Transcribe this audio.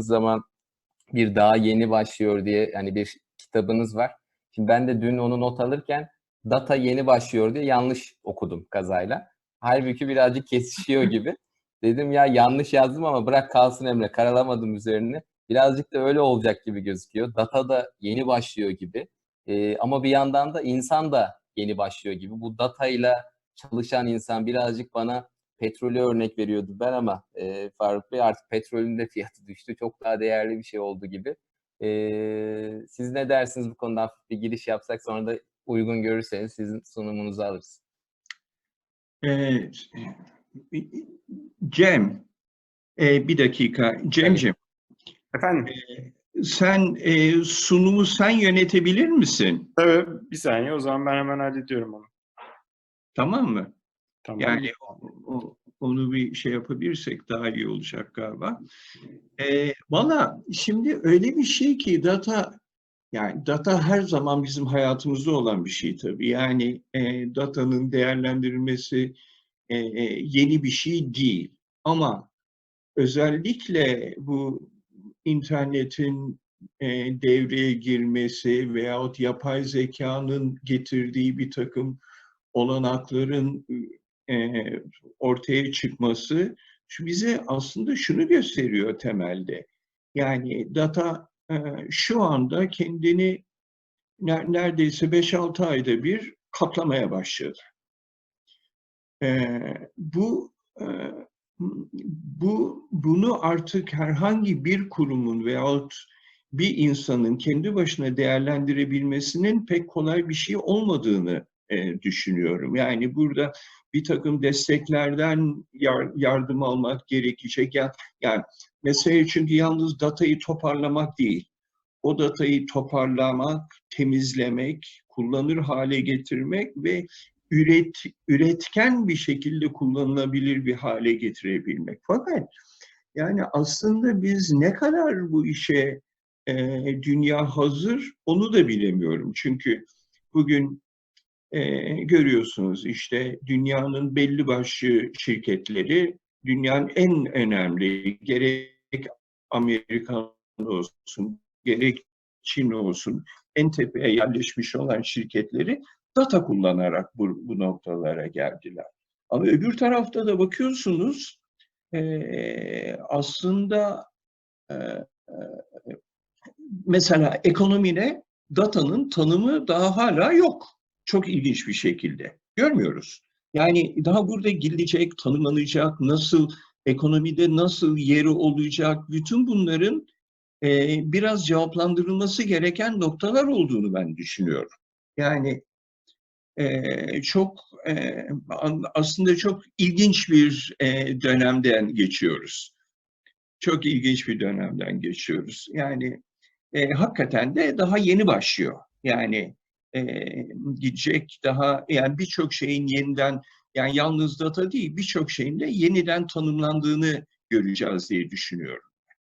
baktığımız zaman bir daha yeni başlıyor diye yani bir kitabınız var. Şimdi ben de dün onu not alırken data yeni başlıyor diye yanlış okudum kazayla. Halbuki birazcık kesişiyor gibi. Dedim ya yanlış yazdım ama bırak kalsın Emre karalamadım üzerine. Birazcık da öyle olacak gibi gözüküyor. Data da yeni başlıyor gibi. Ee, ama bir yandan da insan da yeni başlıyor gibi. Bu datayla çalışan insan birazcık bana petrolü örnek veriyordu ben ama e, Faruk Bey artık petrolün de fiyatı düştü. Çok daha değerli bir şey oldu gibi. E, siz ne dersiniz bu konuda bir giriş yapsak sonra da uygun görürseniz sizin sunumunuzu alırız. Evet. Cem, e, bir dakika. Cem'ciğim, Efendim, sen e, sunumu sen yönetebilir misin? tabii bir saniye o zaman ben hemen hallediyorum onu. Tamam mı? Tamam. Yani onu bir şey yapabilirsek daha iyi olacak galiba. E, Valla şimdi öyle bir şey ki data yani data her zaman bizim hayatımızda olan bir şey tabii. Yani e, datanın değerlendirilmesi e, e, yeni bir şey değil. Ama özellikle bu internetin e, devreye girmesi veyahut yapay zekanın getirdiği bir takım olanakların ortaya çıkması bize aslında şunu gösteriyor temelde. Yani data şu anda kendini ner- neredeyse 5-6 ayda bir katlamaya başladı. Bu bu bunu artık herhangi bir kurumun veyahut bir insanın kendi başına değerlendirebilmesinin pek kolay bir şey olmadığını e, düşünüyorum. Yani burada bir takım desteklerden yar- yardım almak gerekecek. Yani, yani mesele çünkü yalnız datayı toparlamak değil. O datayı toparlamak, temizlemek, kullanır hale getirmek ve üret, üretken bir şekilde kullanılabilir bir hale getirebilmek. Fakat yani aslında biz ne kadar bu işe e, dünya hazır onu da bilemiyorum. Çünkü bugün e, görüyorsunuz işte dünyanın belli başlı şirketleri dünyanın en önemli gerek Amerikan olsun gerek Çin olsun en tepeye yerleşmiş olan şirketleri data kullanarak bu, bu noktalara geldiler. Ama öbür tarafta da bakıyorsunuz e, aslında e, mesela ekonomide datanın tanımı daha hala yok. Çok ilginç bir şekilde. Görmüyoruz. Yani daha burada girilecek, tanımlanacak, nasıl ekonomide nasıl yeri olacak, bütün bunların e, biraz cevaplandırılması gereken noktalar olduğunu ben düşünüyorum. Yani e, çok e, aslında çok ilginç bir e, dönemden geçiyoruz. Çok ilginç bir dönemden geçiyoruz. Yani e, hakikaten de daha yeni başlıyor. Yani e, gidecek daha yani birçok şeyin yeniden yani yalnız data değil birçok şeyin de yeniden tanımlandığını göreceğiz diye düşünüyorum.